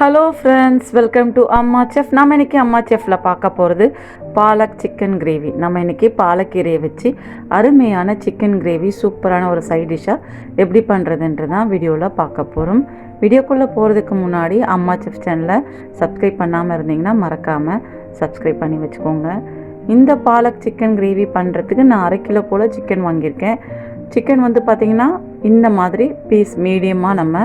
Hello friends welcome to Amma chef நம்ம இன்னைக்கு அம்மா செஃப்பில் பார்க்க போகிறது பாலக் சிக்கன் கிரேவி நம்ம இன்றைக்கி பாலக்கீரையை வச்சு அருமையான சிக்கன் கிரேவி சூப்பரான ஒரு சைட் டிஷ்ஷாக எப்படி பண்ணுறதுன்றது தான் வீடியோவில் பார்க்க போகிறோம் வீடியோக்குள்ளே போகிறதுக்கு முன்னாடி அம்மா செஃப் சேனலை சப்ஸ்கிரைப் பண்ணாமல் இருந்தீங்கன்னா மறக்காமல் சப்ஸ்கிரைப் பண்ணி வச்சுக்கோங்க. இந்த பாலக் சிக்கன் கிரேவி பண்ணுறதுக்கு நான் அரை கிலோ போல் சிக்கன் வாங்கியிருக்கேன். சிக்கன் வந்து பார்த்திங்கன்னா இந்த மாதிரி பீஸ் மீடியமாக நம்ம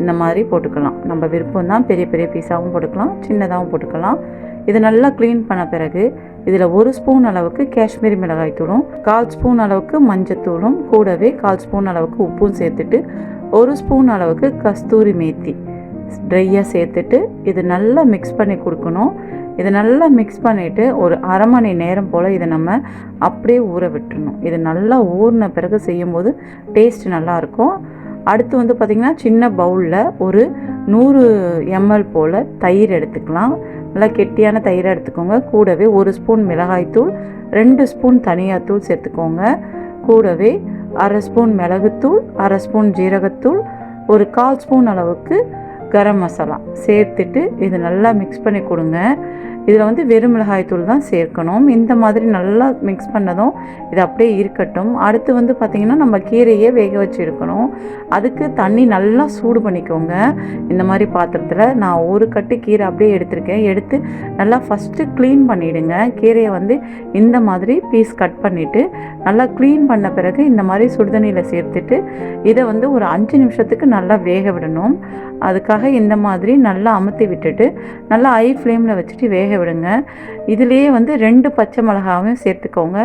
இந்த மாதிரி போட்டுக்கலாம். நம்ம விருப்பம் தான் பெரிய பெரிய பீஸாகவும் போட்டுக்கலாம் சின்னதாகவும் போட்டுக்கலாம். இதை நல்லா க்ளீன் பண்ண பிறகு இதில் ஒரு ஸ்பூன் அளவுக்கு காஷ்மீரி மிளகாய் தூளும் கால் ஸ்பூன் அளவுக்கு மஞ்சத்தூளும் கூடவே கால் ஸ்பூன் அளவுக்கு உப்பும் சேர்த்துட்டு ஒரு ஸ்பூன் அளவுக்கு கஸ்தூரி மேத்தி ட்ரையாக சேர்த்துட்டு இது நல்லா மிக்ஸ் பண்ணி கொடுக்கணும். இதை நல்லா மிக்ஸ் பண்ணிவிட்டு ஒரு அரை மணி நேரம் போல் இதை நம்ம அப்படியே ஊற விட்டுறணும். இது நல்லா ஊறின பிறகு செய்யும்போது டேஸ்ட் நல்லாயிருக்கும் அடுத்து வந்து பார்த்திங்கன்னா சின்ன பவுலில் ஒரு நூறு எம்எல் போல் தயிர் எடுத்துக்கலாம். நல்லா கெட்டியான தயிரை எடுத்துக்கோங்க. கூடவே ஒரு ஸ்பூன் மிளகாய்த்தூள் ரெண்டு ஸ்பூன் தனியாத்தூள் சேர்த்துக்கோங்க. கூடவே அரை ஸ்பூன் மிளகுத்தூள் அரை ஸ்பூன் ஜீரகத்தூள் ஒரு கால் ஸ்பூன் அளவுக்கு கரம் மசாலா சேர்த்துட்டு இது நல்லா மிக்ஸ் பண்ணி கொடுங்க. இதில் வந்து வெறும் மிளகாய்த்தூள் தான் சேர்க்கணும். இந்த மாதிரி நல்லா மிக்ஸ் பண்ணதும் இது அப்படியே இருக்கட்டும். அடுத்து வந்து பார்த்திங்கன்னா நம்ம கீரையே வேக வச்சுருக்கணும். அதுக்கு தண்ணி நல்லா சூடு பண்ணிக்கோங்க. இந்த மாதிரி பாத்திரத்தில் நான் ஒரு கட்டு கீரை அப்படியே எடுத்திருக்கேன். எடுத்து நல்லா ஃபஸ்ட்டு க்ளீன் பண்ணிவிடுங்க கீரையை வந்து இந்த மாதிரி பீஸ் கட் பண்ணிவிட்டு நல்லா க்ளீன் பண்ண பிறகு இந்த மாதிரி சுடுதண்ணியில் சேர்த்துட்டு இதை வந்து ஒரு அஞ்சு நிமிஷத்துக்கு நல்லா வேக விடணும். அதுக்காக இந்த மாதிரி நல்லா அமுத்தி விட்டுட்டு நல்லா ஹை ஃப்ளேமில் வச்சுட்டு வேக விடுங்க. இதுலேயே வந்து ரெண்டு பச்சை மிளகாவையும் சேர்த்துக்கோங்க.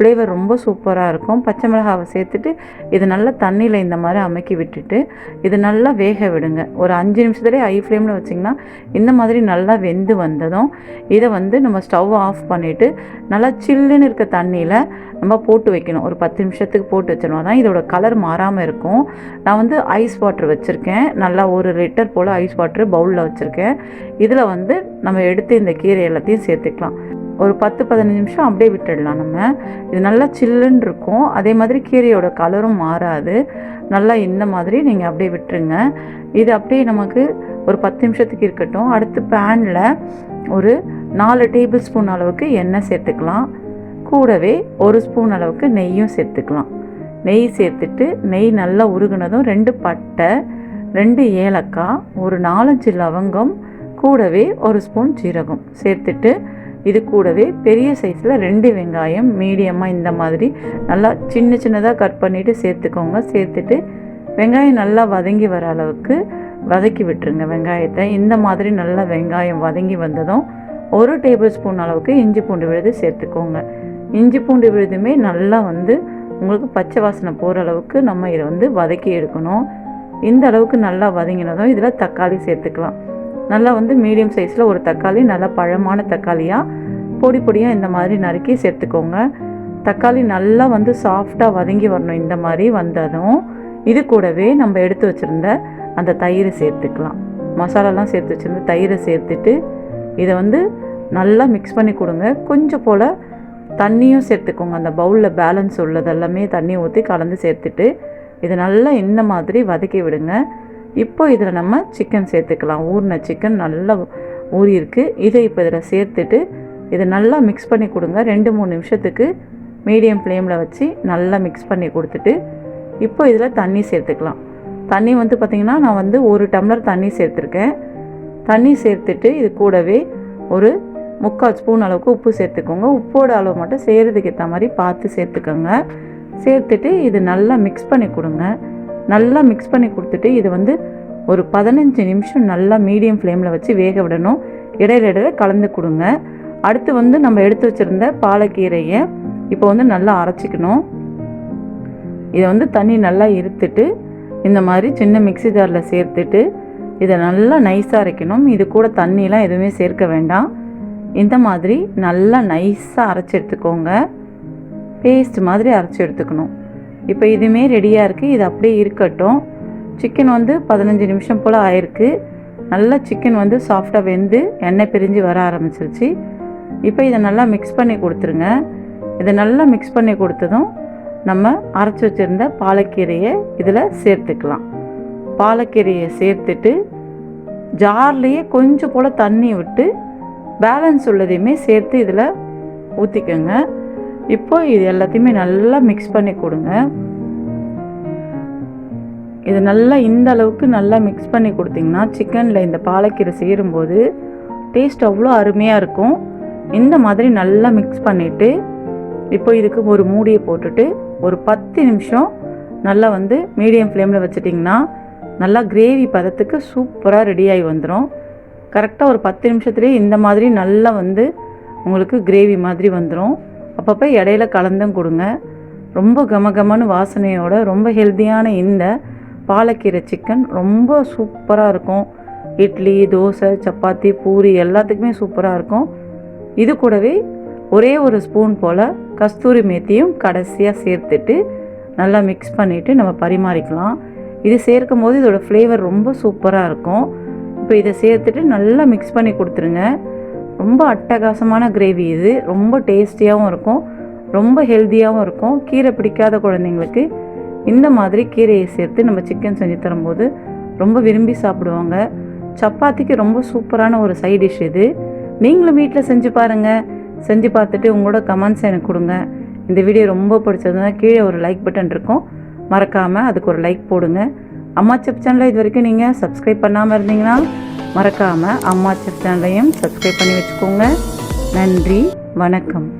ஃப்ளேவர் ரொம்ப சூப்பராக இருக்கும். பச்சை மிளகாவை சேர்த்துட்டு இது நல்லா தண்ணியில் இந்த மாதிரி அமைக்கி விட்டுட்டு இது நல்லா வேக விடுங்க. ஒரு அஞ்சு நிமிஷத்துலேயே ஹை ஃப்ளேமில் வச்சிங்கன்னா இந்த மாதிரி நல்லா வெந்து வந்ததும் இதை வந்து நம்ம ஸ்டவ் ஆஃப் பண்ணிவிட்டு நல்லா சில்லுன்னு இருக்க தண்ணியில் நம்ம போட்டு வைக்கணும். ஒரு பத்து நிமிஷத்துக்கு போட்டு வச்சிடணும். தான் இதோட கலர் மாறாமல் இருக்கும். நான் வந்து ஐஸ் வாட்டர் வச்சுருக்கேன். நல்லா ஒரு லிட்டர் போல் ஐஸ் வாட்டர் பவுலில் வச்சுருக்கேன். இதில் வந்து நம்ம எடுத்து இந்த கீரை எல்லாத்தையும் சேர்த்துக்கலாம். ஒரு பத்து பதினஞ்சு நிமிஷம் அப்படியே விட்டுடலாம் நம்ம. இது நல்லா சில்லுன்னு இருக்கும். அதே மாதிரி கீரையோட கலரும் மாறாது. நல்லா இந்த மாதிரி நீங்கள் அப்படியே விட்டுருங்க. இது அப்படியே நமக்கு ஒரு பத்து நிமிஷத்துக்கு இருக்கட்டும். அடுத்து பேனில் ஒரு நாலு டேபிள் ஸ்பூன் அளவுக்கு எண்ணெய் சேர்த்துக்கலாம். கூடவே ஒரு ஸ்பூன் அளவுக்கு நெய்யும் சேர்த்துக்கலாம். நெய் சேர்த்துட்டு நெய் நல்லா உருகுனதும் ரெண்டு பட்டை ரெண்டு ஏலக்காய் ஒரு நாலஞ்சு லவங்கம் கூடவே ஒரு ஸ்பூன் ஜீரகம் சேர்த்துட்டு இது கூடவே பெரிய சைஸில் ரெண்டு வெங்காயம் மீடியமாக இந்த மாதிரி நல்லா சின்ன சின்னதாக கட் பண்ணிவிட்டு சேர்த்துக்கோங்க. சேர்த்துட்டு வெங்காயம் நல்லா வதங்கி வர அளவுக்கு வதக்கி விட்டுருங்க. வெங்காயத்தை இந்த மாதிரி நல்லா வெங்காயம் வதங்கி வந்ததும் ஒரு டேபிள் ஸ்பூன் அளவுக்கு இஞ்சி பூண்டு விழுது சேர்த்துக்கோங்க. இஞ்சி பூண்டு விழுதுமே நல்லா வந்து உங்களுக்கு பச்சை வாசனை போகிற அளவுக்கு நம்ம இதை வந்து வதக்கி எடுக்கணும். இந்த அளவுக்கு நல்லா வதங்கினதும் இதில் தக்காளி சேர்த்துக்கலாம். நல்லா வந்து மீடியம் சைஸில் ஒரு தக்காளி நல்லா பழமான தக்காளியாக பொடி பொடியாக இந்த மாதிரி நறுக்கி சேர்த்துக்கோங்க. தக்காளி நல்லா வந்து சாஃப்டாக வதங்கி வரணும் இந்த மாதிரி வந்ததும் இது கூடவே நம்ம எடுத்து வச்சுருந்த அந்த தயிரை சேர்த்துக்கலாம். மசாலாலாம் சேர்த்து வச்சுருந்த தயிரை சேர்த்துட்டு இதை வந்து நல்லா மிக்ஸ் பண்ணி கொடுங்க. கொஞ்சம் போல் தண்ணியும் சேர்த்துக்கோங்க. அந்த பவுலில் பேலன்ஸ் உள்ளது எல்லாமே தண்ணி ஊற்றி கலந்து சேர்த்துட்டு இதை நல்லா இந்த மாதிரி வதக்கி விடுங்க. இப்போ இதில் நம்ம சிக்கன் சேர்த்துக்கலாம். ஊறின சிக்கன் நல்லா ஊறியிருக்கு. இதை இப்போ இதில் சேர்த்துட்டு இதை நல்லா மிக்ஸ் பண்ணி கொடுங்க. ரெண்டு மூணு நிமிஷத்துக்கு மீடியம் ஃப்ளேமில் வச்சு நல்லா மிக்ஸ் பண்ணி கொடுத்துட்டு இப்போ இதில் தண்ணி சேர்த்துக்கலாம். தண்ணி வந்து பார்த்திங்கன்னா நான் வந்து ஒரு டம்ளர் தண்ணி சேர்த்துருக்கேன். தண்ணி சேர்த்துட்டு இது கூடவே ஒரு முக்கால் ஸ்பூன் அளவுக்கு உப்பு சேர்த்துக்கோங்க. உப்போட அளவு மட்டும் செய்கிறதுக்கு ஏற்ற மாதிரி பார்த்து சேர்த்துக்கோங்க. சேர்த்துட்டு இது நல்லா மிக்ஸ் பண்ணி கொடுங்க. நல்லா மிக்ஸ் பண்ணி கொடுத்துட்டு இது வந்து ஒரு பதினஞ்சு நிமிஷம் நல்லா மீடியம் ஃப்ளேமில் வச்சு வேக விடணும். இடையில இடையில கலந்து கொடுங்க. அடுத்து வந்து நம்ம எடுத்து வச்சுருந்த பாலக்கீரையை இப்போ வந்து நல்லா அரைச்சிக்கணும். இதை வந்து தண்ணி நல்லா இருத்துட்டு இந்த மாதிரி சின்ன மிக்சி ஜாரில் சேர்த்துட்டு இதை நல்லா நைஸாக அரைக்கணும். இது கூட தண்ணியெலாம் எதுவுமே சேர்க்க வேண்டாம். இந்த மாதிரி நல்லா நைஸாக அரைச்சி எடுத்துக்கோங்க. பேஸ்ட் மாதிரி அரைச்சி எடுத்துக்கணும். இப்போ இதுவுமே ரெடியாக இருக்குது இது அப்படியே இருக்கட்டும். சிக்கன் வந்து பதினஞ்சு நிமிஷம் போல் ஆயிருக்கு. நல்லா சிக்கன் வந்து சாஃப்டாக வெந்து எண்ணெய் பிரிஞ்சு வர ஆரம்பிச்சிருச்சு. இப்போ இதை நல்லா மிக்ஸ் பண்ணி கொடுத்துருங்க. இதை நல்லா மிக்ஸ் பண்ணி கொடுத்ததும் நம்ம அரைச்சி வச்சுருந்த பாலக்கீரையை இதில் சேர்த்துக்கலாம். பாலக்கீரையை சேர்த்துட்டு ஜார்லேயே கொஞ்சம் போல் தண்ணி விட்டு பேலன்ஸ் உள்ளதையுமே சேர்த்து இதில் ஊற்றிக்கோங்க இப்போ இது எல்லாத்தையுமே நல்லா மிக்ஸ் பண்ணி கொடுங்க. இது நல்லா இந்த அளவுக்கு நல்லா மிக்ஸ் பண்ணி கொடுத்தீங்கன்னா சிக்கனில் இந்த பாலக்கீரை சேரும்போது டேஸ்ட் அவ்வளோ அருமையாக இருக்கும். இந்த மாதிரி நல்லா மிக்ஸ் பண்ணிவிட்டு இப்போ இதுக்கு ஒரு மூடியை போட்டுட்டு ஒரு பத்து நிமிஷம் நல்லா வந்து மீடியம் ஃப்ளேமில் வச்சிட்டிங்கன்னா நல்லா கிரேவி பதத்துக்கு சூப்பராக ரெடியாகி வந்துடும் கரெக்டாக ஒரு பத்து நிமிஷத்துலேயே இந்த மாதிரி நல்லா வந்து உங்களுக்கு கிரேவி மாதிரி வந்துடும் அப்பப்போ இடையில கலந்தும் கொடுங்க. ரொம்ப கமகமன்னு வாசனையோட ரொம்ப ஹெல்த்தியான இந்த பாலக்கீரை சிக்கன் ரொம்ப சூப்பராக இருக்கும். இட்லி தோசை சப்பாத்தி பூரி எல்லாத்துக்குமே சூப்பராக இருக்கும். இது கூடவே ஒரே ஒரு ஸ்பூன் போல் கஸ்தூரி மேத்தியும் கடைசியாக சேர்த்துட்டு நல்லா மிக்ஸ் பண்ணிவிட்டு நம்ம பரிமாறிக்கலாம். இது சேர்க்கும் போது இதோடய ஃப்ளேவர் ரொம்ப சூப்பராக இருக்கும். இப்போ இதை சேர்த்துட்டு நல்லா மிக்ஸ் பண்ணி கொடுத்துருங்க. ரொம்ப அட்டகாசமான கிரேவி இது. ரொம்ப டேஸ்டியாகவும் இருக்கும். ரொம்ப ஹெல்த்தியாகவும் இருக்கும். கீரை பிடிக்காத குழந்தைங்களுக்கு இந்த மாதிரி கீரையை சேர்த்து நம்ம சிக்கன் செஞ்சு தரும்போது ரொம்ப விரும்பி சாப்பிடுவாங்க. சப்பாத்திக்கு ரொம்ப சூப்பரான ஒரு சைட் டிஷ் இது. நீங்களும் வீட்டில் செஞ்சு பாருங்கள் செஞ்சு பார்த்துட்டு உங்களோட கமெண்ட்ஸ் எனக்கு கொடுங்க. இந்த வீடியோ ரொம்ப பிடிச்சதுன்னா கீழே ஒரு லைக் பட்டன் இருக்கும். மறக்காமல் அதுக்கு ஒரு லைக் போடுங்க. அம்மா செப் இது வரைக்கும் நீங்கள் சப்ஸ்கிரைப் பண்ணாமல் இருந்தீங்கன்னா மறக்காமல் அம்மா சேனலையும் சப்ஸ்கிரைப் பண்ணி வச்சுக்கோங்க. நன்றி வணக்கம்.